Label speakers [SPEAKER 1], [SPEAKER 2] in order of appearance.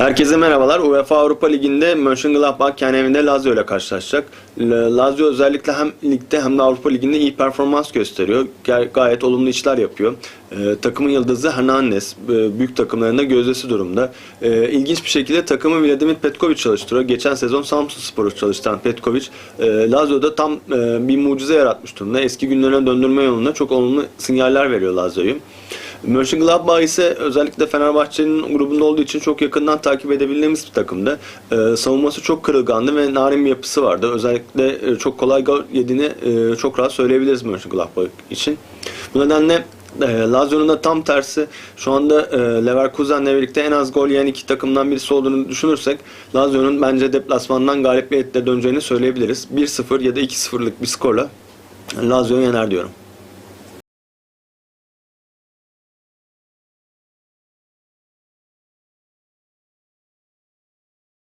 [SPEAKER 1] Herkese merhabalar. UEFA Avrupa Ligi'nde Mönchengladbach kendi evinde Lazio ile karşılaşacak. Lazio özellikle hem ligde hem de Avrupa Ligi'nde iyi performans gösteriyor. Ga- gayet olumlu işler yapıyor. Ee, takımın yıldızı Hernandez. e, büyük takımlarında gözdesi durumda. Ee, ilginç bir şekilde takımı Vladimir Petkovic çalıştırıyor. Geçen sezon Samsun Spor'u çalıştıran Petkovic, e, Lazio'da tam e, bir mucize yaratmış durumda. Eski günlerine döndürme yolunda çok olumlu sinyaller veriyor Lazio'yu. Mönchengladbach ise özellikle Fenerbahçe'nin grubunda olduğu için çok yakından takip edebildiğimiz bir takımdı. Ee, savunması çok kırılgandı ve narin bir yapısı vardı. Özellikle e, çok kolay gol yediğini e, çok rahat söyleyebiliriz Mönchengladbach için. Bu nedenle e, Lazio'nun da tam tersi şu anda e, Leverkusen'le birlikte en az gol yiyen iki takımdan birisi olduğunu düşünürsek Lazio'nun bence deplasmandan galibiyetle döneceğini söyleyebiliriz. 1-0 ya da 2-0'lık bir skorla Lazio yener diyorum.